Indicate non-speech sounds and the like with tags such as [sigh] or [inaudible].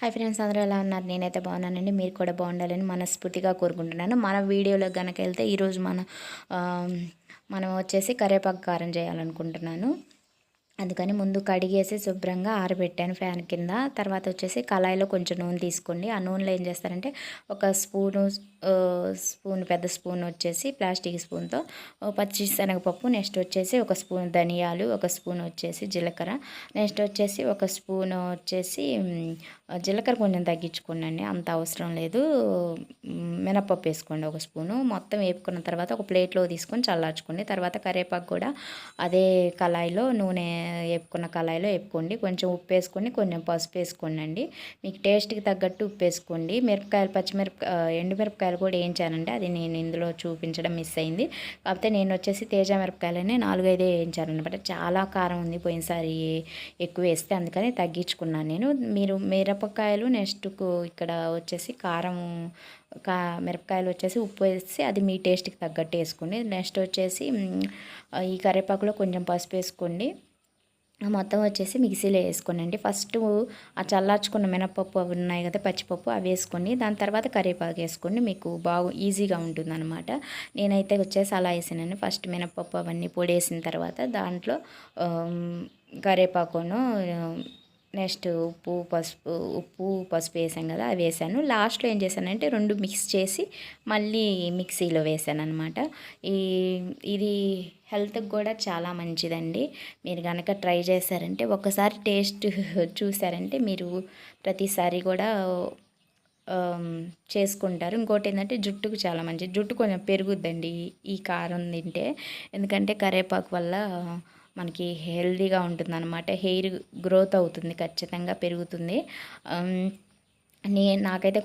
Hi friends అందరూ ఎలా ఉన్నారు? నేనైతే బాగున్నానండి. మీరు కూడా బాగుండాలని మనస్ఫూర్తిగా కోరుకుంటున్నాను. మన వీడియోలో కనుక వెళ్తే ఈరోజు మన మనం వచ్చేసి కరివేపాకు కారం చేయాలనుకుంటున్నాను. అందుకని ముందు కడిగేసి శుభ్రంగా ఆరబెట్టాను ఫ్యాన్ కింద. తర్వాత వచ్చేసి కళాయిలో కొంచెం నూనె తీసుకోండి. ఆ నూనెలో ఏం చేస్తారంటే ఒక స్పూను స్పూన్ పెద్ద స్పూన్ వచ్చేసి ప్లాస్టిక్ స్పూన్తో పచ్చి శనగపప్పు నెక్స్ట్ వచ్చేసి ఒక స్పూన్ ధనియాలు ఒక స్పూన్ వచ్చేసి జీలకర్ర నెక్స్ట్ వచ్చేసి ఒక స్పూన్ వచ్చేసి జీలకర్ర కొంచెం తగ్గించుకోండి అంత అవసరం లేదు. మినపప్పు వేసుకోండి ఒక స్పూను. మొత్తం వేపుకున్న తర్వాత ఒక ప్లేట్లో తీసుకొని చల్లార్చుకోండి. తర్వాత కరివేపాకు కూడా అదే కళాయిలో నూనె వేపుకున్న కళాయిలో వేపుకోండి. కొంచెం ఉప్పు వేసుకొని కొంచెం పసుపు వేసుకోండి మీకు టేస్ట్కి తగ్గట్టు ఉప్పు వేసుకోండి. మిరపకాయలు పచ్చిమిరపకాయ ఎండుమిరపకాయలు కూడా వేయించానండి అది నేను ఇందులో చూపించడం మిస్ అయింది. కాకపోతే నేను వచ్చేసి తేజ మిరపకాయలనే నాలుగైదే వేయించానమాట చాలా కారం ఉంది పోయినసారి ఎక్కువ వేస్తే అందుకని తగ్గించుకున్నాను నేను. మీరు మిరపకాయలు నెక్స్ట్ ఇక్కడ వచ్చేసి కారం కా మిరపకాయలు వచ్చేసి ఉప్పు వేసి అది మీ టేస్ట్కి తగ్గట్టు వేసుకోండి. నెక్స్ట్ వచ్చేసి ఈ కరివేపాకులో కొంచెం పసుపు వేసుకోండి. మొత్తం వచ్చేసి మిక్సీలో వేసుకోనండి. ఫస్ట్ ఆ చల్లార్చుకున్న మినపప్పు అవి ఉన్నాయి కదా పచ్చిపప్పు అవి వేసుకొని దాని తర్వాత కరివేపాకు వేసుకోండి మీకు బాగు ఈజీగా ఉంటుందన్నమాట. నేనైతే వచ్చేసి అలా వేసానండి. ఫస్ట్ మినపప్పు అవన్నీ పొడి వేసిన తర్వాత దాంట్లో కరివేపాకును నెక్స్ట్ ఉప్పు పసుపు ఉప్పు పసుపు వేసాం కదా అవి వేసాను. లాస్ట్లో ఏం చేశానంటే రెండు మిక్స్ చేసి మళ్ళీ మిక్సీలో వేసాను అనమాట ఈ ఇది హెల్త్కి కూడా చాలా మంచిదండి. మీరు కనుక ట్రై చేశారంటే ఒకసారి టేస్ట్ [laughs] చూసారంటే మీరు ప్రతిసారి కూడా చేసుకుంటారు. ఇంకోటి ఏంటంటే జుట్టుకు చాలా మంచిది. జుట్టు కొంచెం పెరుగుద్దండి ఈ కారం తింటే. ఎందుకంటే కరివేపాకు వల్ల మనకి హెల్దీగా ఉంటుంది అనమాట హెయిర్ గ్రోత్ అవుతుంది ఖచ్చితంగా పెరుగుతుంది. నే నాకైతే